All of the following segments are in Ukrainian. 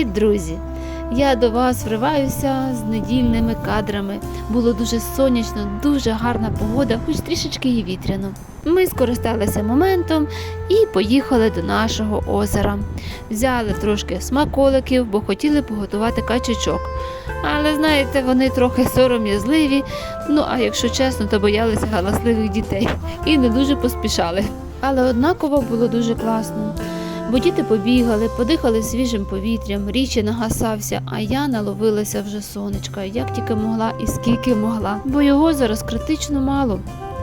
Привіт, друзі! Я до вас вриваюся з недільними кадрами. Було дуже сонячно, дуже гарна погода, хоч трішечки і вітряно. Ми скористалися моментом і поїхали до нашого озера. Взяли трошки смаколиків, бо хотіли поготувати качечок. Але знаєте, вони трохи сором'язливі. Ну а якщо чесно, то боялися галасливих дітей і не дуже поспішали. Але однаково було дуже класно. Бо діти побігали, подихали свіжим повітрям, річі нагасався, а я наловилася вже сонечка, як тільки могла і скільки могла, бо його зараз критично мало.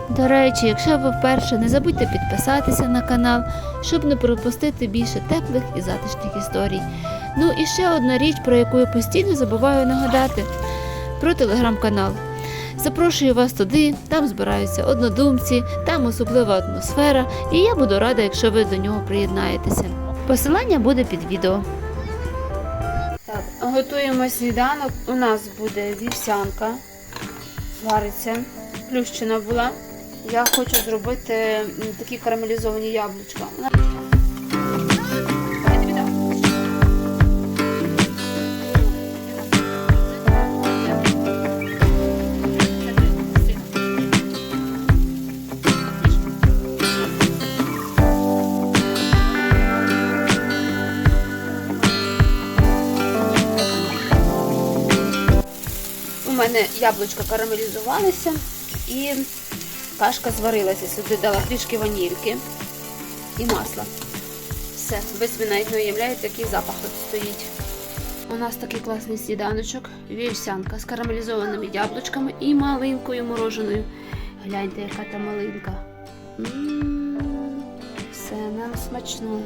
До речі, якщо ви вперше, не забудьте підписатися на канал, щоб не пропустити більше теплих і затишних історій. Ну і ще одна річ, про яку я постійно забуваю нагадати про телеграм-канал. Запрошую вас туди, там збираються однодумці, там особлива атмосфера, і я буду рада, якщо ви до нього приєднаєтеся. Посилання буде під відео. Так, готуємо сніданок. У нас буде вівсянка, вариться, плющена була. Я хочу зробити такі карамелізовані яблучка. Мене яблучка карамелізувалися і кашка зварилася. Сюди дала трішки ванільки і масла. Все, ви собі навіть не уявляєте, який запах тут стоїть. У нас такий класний сніданочок, вівсянка з карамелізованими яблучками і малинкою мороженою. Гляньте, яка та малинка. Все нам смачного.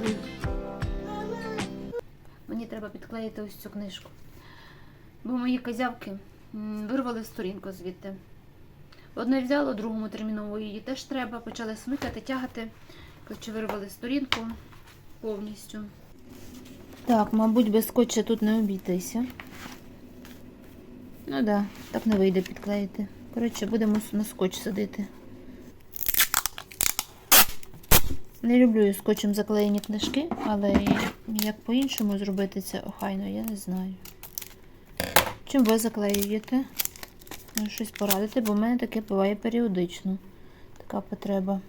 Мені треба підклеїти ось цю книжку. Бо мої козявки вирвали сторінку звідти. Одне взяло, другому терміново її теж треба. Почали смикати, тягати. Коротше, вирвали сторінку повністю. Так, мабуть, без скотча тут не обійтися. Ну так, да, так не вийде підклеїти. Коротше, будемо на скотч садити. Не люблю скотчем заклеєні книжки, але як по-іншому зробити це охайно, я не знаю. Чим ви заклеюєте? Щось порадити, бо в мене таке буває періодично. Така потреба.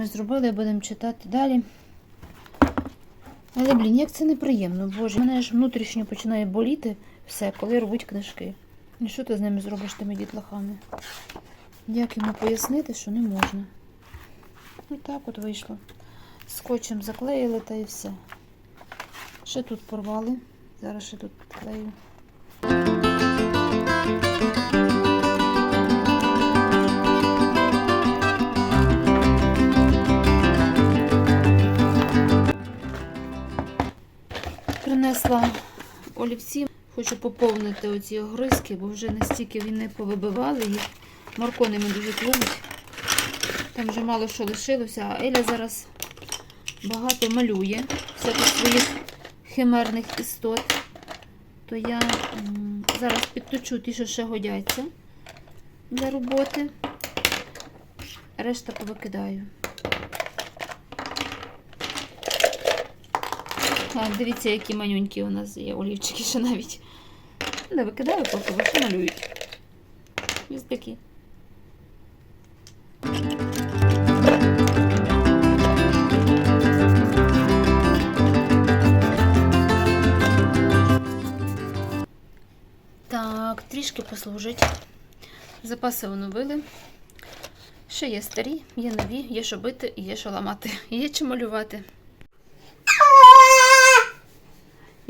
Ми зробили, будемо читати далі. Але, блін, як це неприємно, боже, мене аж внутрішньо починає боліти все, коли рвуть книжки. І що ти з ними зробиш тими дітлахами? Як йому пояснити, що не можна? І так от вийшло. Скотчем заклеїли та і все. Ще тут порвали. Зараз ще тут підклею. Принесла олівці. Хочу поповнити оці огризки, бо вже настільки вони повибивали їх. Марко ними дуже тлумить. Там вже мало що лишилося, а Еля зараз багато малює всяких своїх химерних істот. То я зараз підточу ті, що ще годяться для роботи. Решта повикидаю. Дивіться, які манюнькі у нас є олівчики ще навіть. Не викидаю, поки бо малюють. Ось такі. Так, трішки послужить. Запаси оновили. Ще є старі, є нові, є що бити, є що ламати, є чи малювати.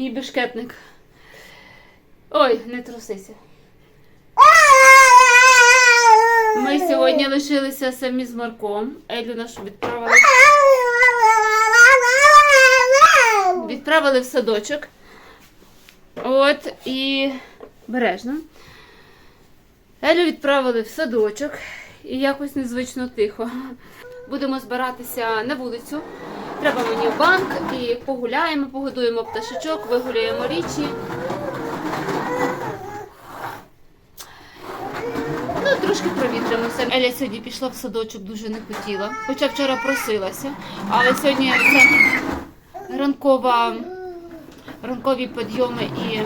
І бешкетник. Ой, не трусися. Ми сьогодні лишилися самі з Марком. Елю нашу відправили. Відправили в садочок. От і бережно. Елю відправили в садочок і якось незвично тихо. Будемо збиратися на вулицю. Треба мені в банк і погуляємо, погодуємо пташечок, вигуляємо річі. Ну, трошки провітримося. Еля сьогодні пішла в садочок, дуже не хотіла. Хоча вчора просилася. Але сьогодні це ранкова, ранкові підйоми і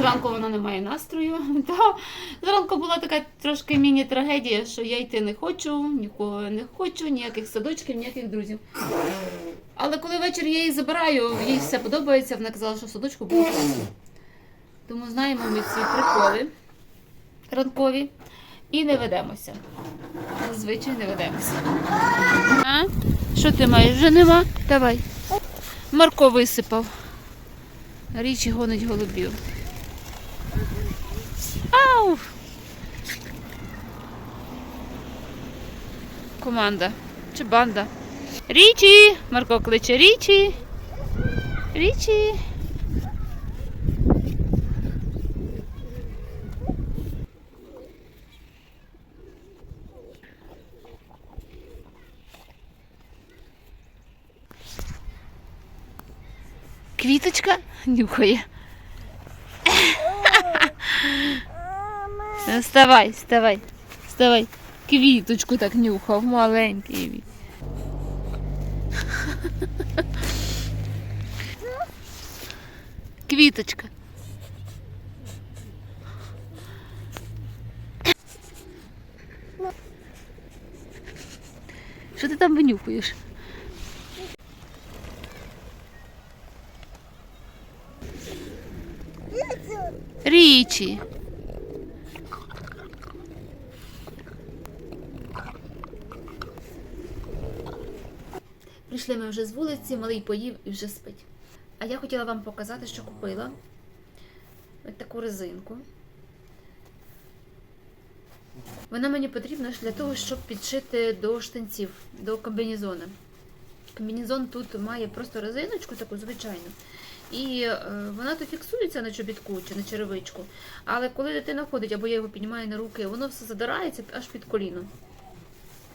зранку вона не має настрою. Та зранку була така трошки міні-трагедія, що я йти не хочу, нікого не хочу, ніяких садочків, ніяких друзів. Але коли ввечері я її забираю, їй все подобається, вона казала, що в садочку буде класно. Тому знаємо ми ці приколи ранкові і не ведемося. Зазвичай не ведемося. А? Що ти маєш? Вже нема? Давай. Марко висипав. Річі гонить голубів. Ау! Команда. Чи банда? Річі! Марко кличе Річі. Річі. Квіточка нюхає. Вставай, вставай, вставай. Квіточку так нюхав, маленький. він. Квіточка. Що ти там винюхуєш? Річі. Прийшли ми вже з вулиці, малий поїв і вже спить. А я хотіла вам показати, що купила ось таку резинку. Вона мені потрібна для того, щоб підшити до штанців, до комбінезона. Комбінезон тут має просто резиночку, таку звичайну. І е, вона то фіксується на чобітку чи на черевичку. Але коли дитина ходить, або я його піднімаю на руки, воно все задирається аж під коліно.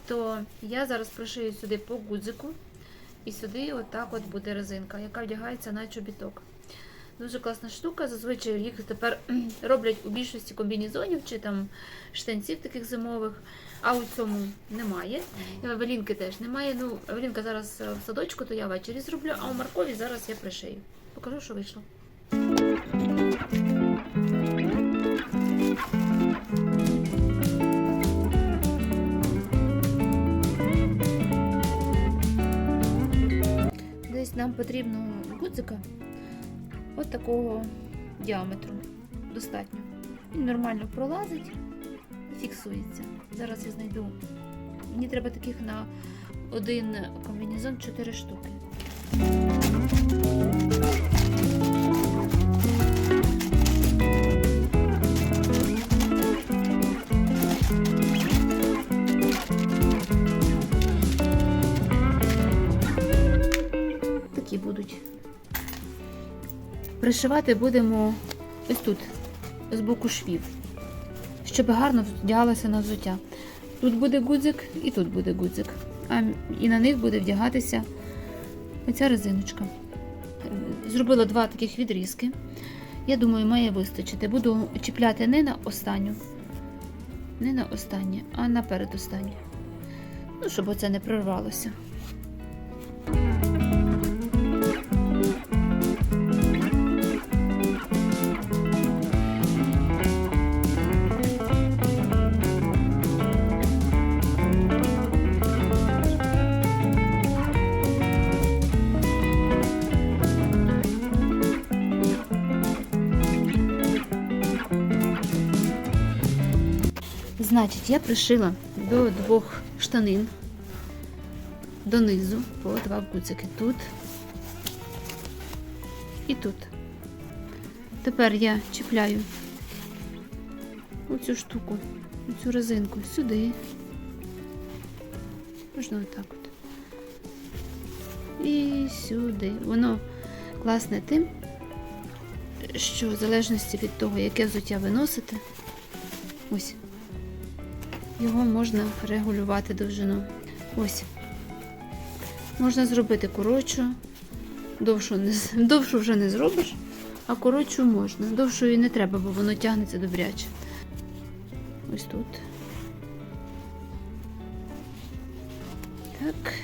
То я зараз пришию сюди по гудзику, і сюди отак от буде резинка, яка вдягається на чобіток. Дуже класна штука. Зазвичай їх тепер роблять у більшості комбінезонів чи там штанців таких зимових, а у цьому немає. І Евелінки теж немає. Ну, Евелінка зараз е, в садочку, то я ввечері зроблю, а у Маркові зараз я пришию. Покажу, що вийшло. Нам потрібно гудзика от такого діаметру. Достатньо. Він нормально пролазить і фіксується. Зараз я знайду. Мені треба таких на один комбінезон 4 штуки. Пришивати будемо ось тут, з боку швів, щоб гарно вдягалося на взуття. Тут буде гудзик і тут буде гудзик. А і на них буде вдягатися оця резиночка. Зробила два таких відрізки. Я думаю, має вистачити. Буду чіпляти не на останню, не на останнє, а на передостаннє. Ну, щоб оце не прорвалося. Значить, я пришила до двох штанин донизу по два гудзики тут і тут. Тепер я чіпляю оцю штуку, цю резинку сюди. Можна отак от. І сюди. Воно класне тим, що в залежності від того, яке взуття ви носите, ось його можна регулювати довжину. Ось. Можна зробити коротшу, довшу, не, довшу вже не зробиш, а коротшу можна. Довшої не треба, бо воно тягнеться добряче. Ось тут. Так.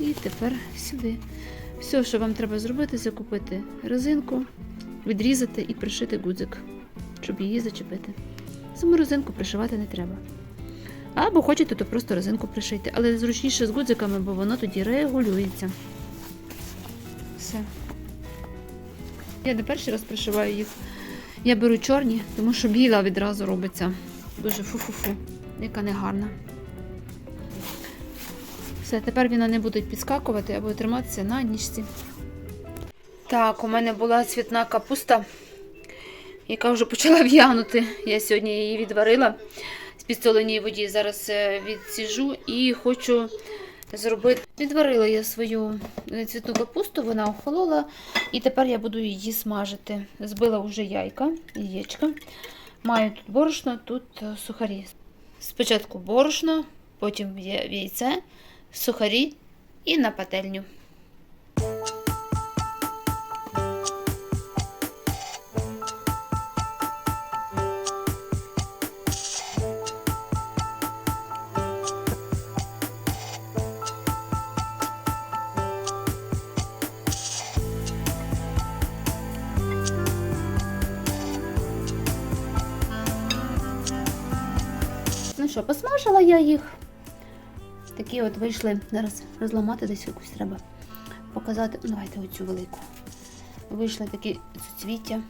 І тепер сюди. Все, що вам треба зробити, це купити резинку, відрізати і пришити гудзик, щоб її зачепити. Саму резинку пришивати не треба. Або хочете, то просто резинку пришийте. Але зручніше з гудзиками, бо воно тоді регулюється. Все. Я не перший раз пришиваю їх. Я беру чорні, тому що біла відразу робиться. Дуже фу-фу-фу, яка негарна. Все, тепер вони не будуть підскакувати або триматися на ніжці. Так, у мене була цвітна капуста, яка вже почала в'янути. Я сьогодні її відварила підсоленій воді. Зараз е, відсіжу і хочу зробити. Відварила я свою е, цвітну капусту, вона охолола, і тепер я буду її смажити. Збила вже яйка, яєчка. Маю тут борошно, тут е, сухарі. Спочатку борошно, потім яйце, сухарі і на пательню. Що, посмажила я їх. Такі от вийшли. Зараз розламати десь якусь треба показати. Ну, Давайте оцю велику. Вийшли такі суцвіття.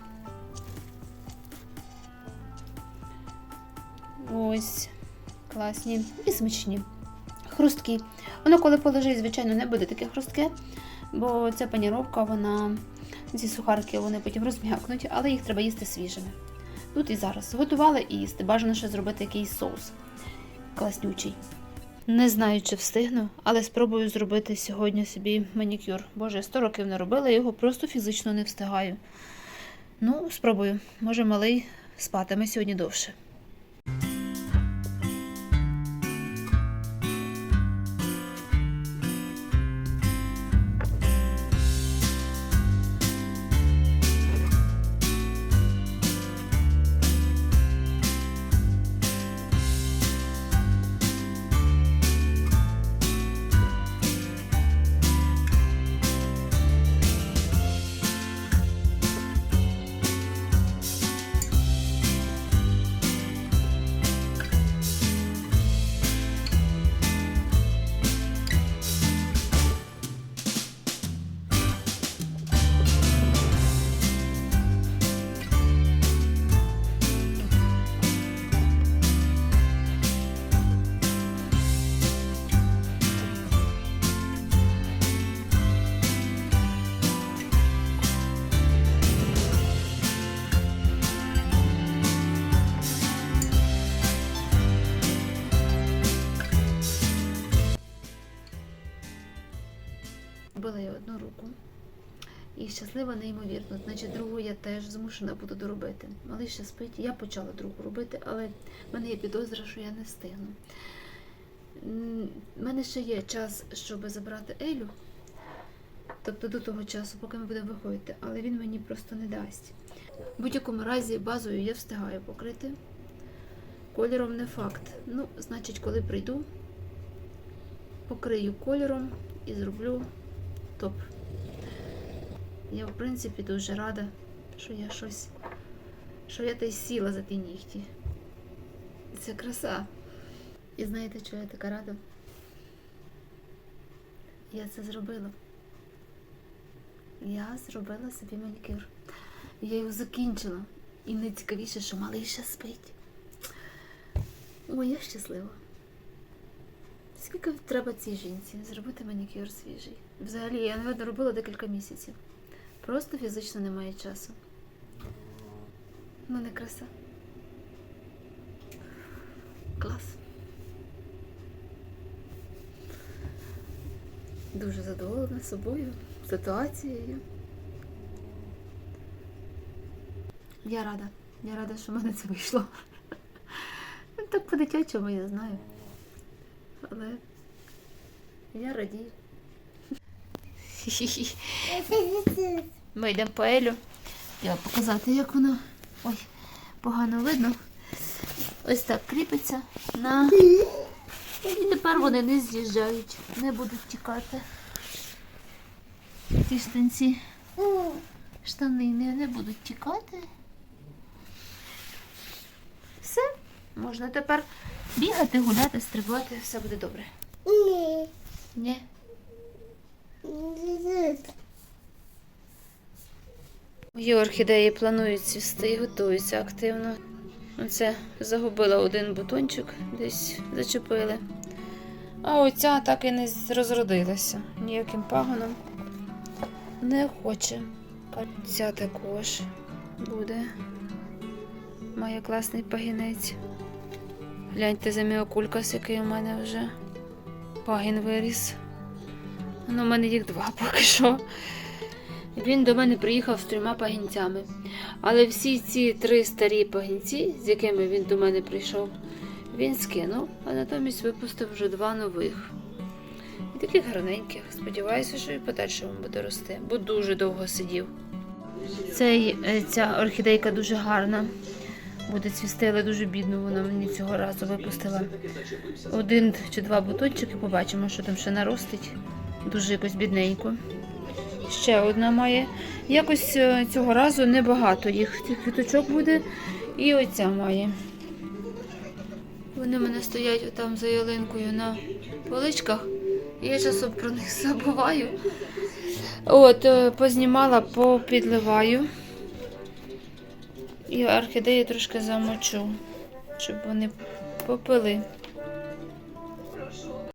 Ось. Класні і смачні. Хрусткі. Воно, коли полежить, звичайно, не буде таке хрустке, бо ця паніровка, вона, ці сухарки, вони потім розм'якнуть, але їх треба їсти свіжими. Тут і зараз готували і їсти. Бажано ще зробити якийсь соус класнючий. Не знаю, чи встигну, але спробую зробити сьогодні собі манікюр. Боже, 100 років не робила, його просто фізично не встигаю. Ну, спробую. Може, малий спатиме сьогодні довше. І щаслива неймовірно. Значить, другу я теж змушена буду доробити. Малий ще спить. Я почала другу робити, але в мене є підозра, що я не встигну. У мене ще є час, щоб забрати Елю. Тобто до того часу, поки ми будемо виходити, але він мені просто не дасть. В будь-якому разі базою я встигаю покрити. Кольором не факт. Ну, значить, коли прийду, покрию кольором і зроблю топ. Я, в принципі, дуже рада, що я щось, що я десь сіла за ті нігті. Це краса. І знаєте, чого я така рада? Я це зробила. Я зробила собі манікюр. Я його закінчила. І найцікавіше, що малий ще спить. Ой, я щаслива. Скільки треба цій жінці зробити манікюр свіжий? Взагалі, я навіть робила декілька місяців. Просто фізично немає часу. Ну, не краса. Клас. Дуже задоволена собою, ситуацією. Я рада. Я рада, що в мене це вийшло. так по-дитячому я знаю. Але я радію. Ми йдемо по Елю. Я показати, як воно. Ой, погано видно. Ось так кріпиться на. І тепер вони не з'їжджають, не будуть тікати. Ті штанці, штани не, не будуть тікати. Все, можна тепер бігати, гуляти, стрибати, все буде добре. Ні. Мої орхідеї планують цвісти і готуються активно. Оце загубила один бутончик, десь зачепили. А оця так і не розродилася ніяким пагоном. Не хоче. Ця також буде. Має класний пагінець. Гляньте за заміокулькас, який у мене вже пагін виріс. Ну, у мене їх два поки що. Він до мене приїхав з трьома пагінцями. Але всі ці три старі пагінці, з якими він до мене прийшов, він скинув, а натомість випустив вже два нових. І таких гарненьких. Сподіваюся, що і подальшому буде рости, бо дуже довго сидів. Цей, е, ця орхідейка дуже гарна. Буде цвісти, але дуже бідно вона мені цього разу випустила. Один чи два бутончики, побачимо, що там ще наростить. Дуже якось бідненько. Ще одна має. Якось е, цього разу небагато їх цих квіточок буде. І оця має. Вони в мене стоять отам за ялинкою на поличках. Я часом про них забуваю. От, е, познімала, попідливаю. І орхідеї трошки замочу, щоб вони попили.